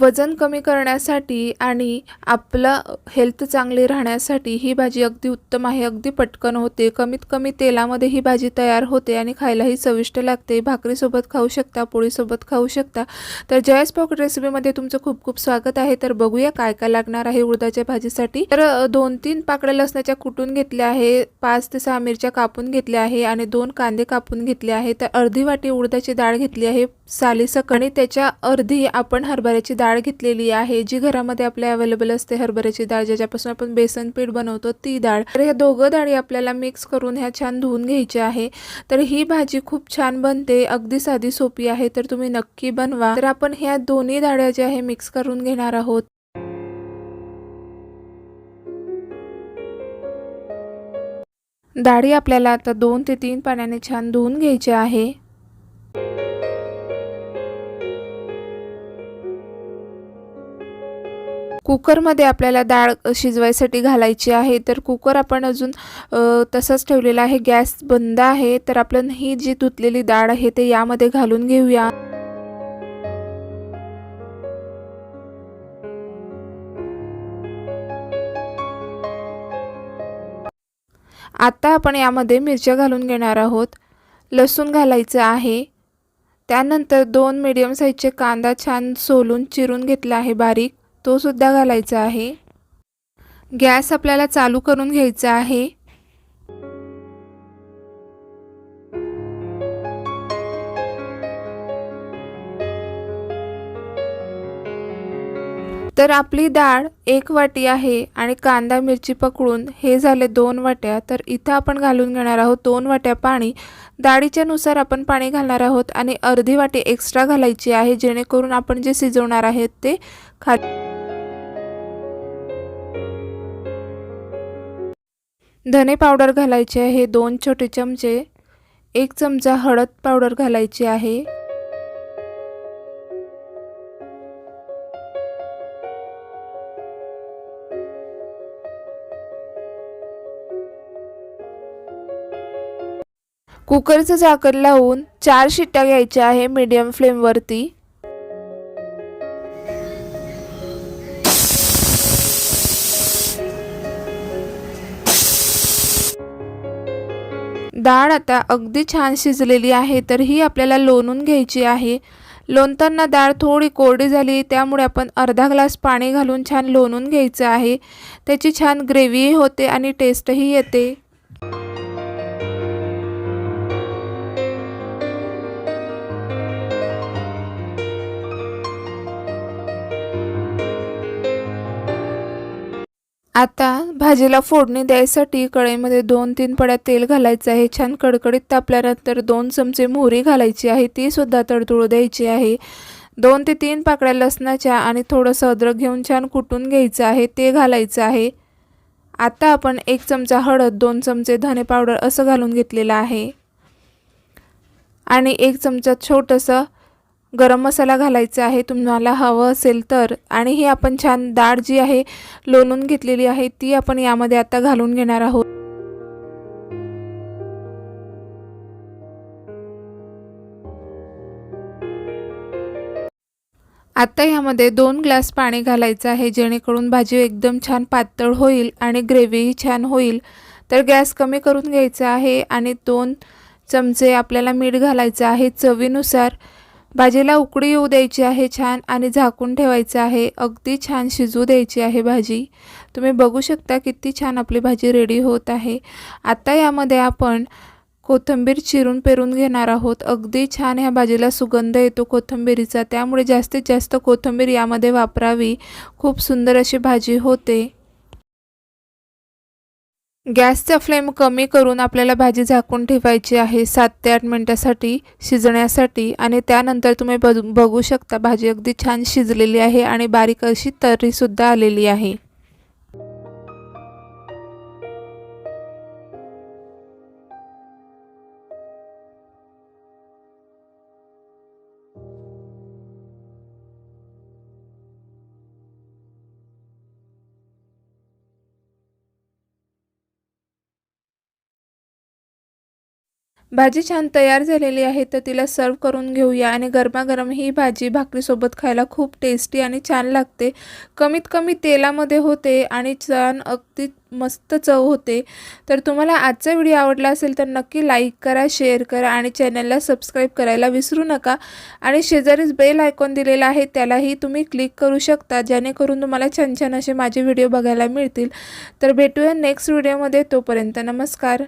वजन कमी करण्यासाठी आणि आपलं हेल्थ चांगली राहण्यासाठी ही भाजी अगदी उत्तम आहे. अगदी पटकन होते. कमीत कमी तेलामध्ये ही भाजी तयार होते आणि खायलाही चविष्ट लागते. भाकरीसोबत खाऊ शकता पोळीसोबत खाऊ शकता. तर जयस पॉकेट रेसिपीमध्ये तुमचं खूप खूप स्वागत आहे. तर बघूया काय काय लागणार आहे उडदाच्या भाजीसाठी. तर दोन तीन पाकळ्या लसणाच्या कुटून घेतल्या आहे. पाच ते सहा मिरच्या कापून घेतल्या आहे आणि दोन कांदे कापून घेतले आहे. तर अर्धी वाटी उडदाची डाळ घेतली आहे सालीसकट आणि त्याच्या अर्धी आपण हरभऱ्याची डाळ डाळ घेतलेली आहे जी घरामध्ये आपल्या अवेलेबल असते हरभऱ्याची डाळ ज्याच्यापासून आपण बेसन पीठ बनवतो ती डाळ. तर ह्या दोघं डाळी आपल्याला मिक्स करून ह्या छान धुवून घ्यायच्या आहे. तर ही भाजी खूप छान बनते अगदी साधी सोपी आहे तर तुम्ही नक्की बनवा. तर आपण ह्या दोन्ही डाळ्या ज्या आहे मिक्स करून घेणार आहोत. डाळी आपल्याला आता दोन ते तीन पाण्याने छान धुवून घ्यायची आहे. कुकरमध्ये आपल्याला डाळ शिजवायसाठी घालायची आहे तर कुकर आपण अजून तसंच तसाच ठेवलेला आहे. गॅस बंद आहे तर आपण ही जी धुतलेली डाळ आहे ते यामध्ये घालून घेऊया. आता आपण यामध्ये मिरच्या घालून घेणार आहोत. लसूण घालायचं आहे. त्यानंतर दोन मीडियम साईजचे कांदा छान सोलून चिरून घेतला आहे बारीक. तो सुद्धा घालायचा आहे. गॅस आपल्याला चालू करून घ्यायचा आहे. तर आपली डाळ एक वाटी आहे आणि कांदा मिरची पकडून हे झाले दोन वाट्या. तर इथं आपण घालून घेणार आहोत दोन वाट्या पाणी. डाळीच्या नुसार आपण पाणी घालणार आहोत आणि अर्धी वाटी एक्स्ट्रा घालायची आहे जेणेकरून आपण जे शिजवणार आहेत ते खा धने पावडर घालायचे आहे दोन छोटे चमचे एक चमचा हळद पावडर घालायची आहे. कुकरचं झाकण लावून चार शिट्ट्या घ्यायच्या आहे मीडियम फ्लेमवरती डाळ आता अगदी छान शिजलेली आहे तर ही आपल्याला लोणून घ्यायची आहे. लोणताना डाळ थोडी कोरडी झाली त्यामुळे आपण अर्धा ग्लास पाणी घालून छान लोणून घ्यायचं आहे. त्याची छान ग्रेव्ही होते आणि टेस्टही येते. आता भाजीला फोडणी द्यायसाठी कढईमध्ये दोन तीन पड्या तेल घालायचं आहे. छान कडकडीत तापल्यानंतर दोन चमचे मोहरी घालायची आहे. ती सुद्धा द्यायची आहे. दोन ते तीन पाकळ्या लसणाच्या आणि थोडंसं अद्रक घेऊन छान कुटून घ्यायचं आहे. ते घालायचं आहे. आता आपण एक चमचा हळद दोन चमचे धने पावडर असं घालून घेतलेलं आहे. आणि एक चमचा छोटंसं गरम मसाला घालायचा आहे तुम्हाला हवं असेल तर. आणि ही आपण छान डाळ जी आहे लोणून घेतलेली आहे ती आपण यामध्ये आता घालून घेणार आहोत. आता यामध्ये दोन ग्लास पाणी घालायचं आहे जेणेकरून भाजी एकदम छान पातळ होईल आणि ग्रेव्हीही छान होईल. तर गॅस कमी करून घ्यायचा आहे आणि दोन चमचे आपल्याला मीठ घालायचं आहे चवीनुसार. भाजीला उकळी येऊ द्यायची आहे छान आणि झाकून ठेवायचं आहे. अगदी छान शिजू द्यायची आहे भाजी. तुम्ही बघू शकता किती छान आपली भाजी रेडी होत आहे. आता यामध्ये आपण कोथिंबीर चिरून पेरून घेणार आहोत. अगदी छान ह्या भाजीला सुगंध येतो कोथिंबीरीचा. त्यामुळे जास्तीत जास्त कोथिंबीर यामध्ये वापरावी. खूप सुंदर अशी भाजी होते. गॅसचा फ्लेम कमी करून आपल्याला भाजी झाकून ठेवायची आहे सात ते आठ मिनटासाठी शिजण्यासाठी आणि त्यानंतर तुम्ही बघू शकता भाजी अगदी छान शिजलेली आहे आणि बारीक अशी तर्रीसुद्धा आलेली आहे. भाजी छान तयार झालेली आहे तर तिला सर्व करून घेऊया आणि गरमागरम ही भाजी भाकरीसोबत खायला खूप टेस्टी आणि छान लागते. कमीत कमी तेलामध्ये होते आणि छान अगदी मस्त चव होते. तर तुम्हाला आजचा व्हिडिओ आवडला असेल तर नक्की लाईक करा शेअर करा आणि चॅनलला सबस्क्राईब करायला विसरू नका. आणि शेजारीच बेल आयकॉन दिलेला आहे त्यालाही तुम्ही क्लिक करू शकता जेणेकरून तुम्हाला छान छान असे माझे व्हिडिओ बघायला मिळतील. तर भेटूया नेक्स्ट व्हिडिओमध्ये तोपर्यंत नमस्कार.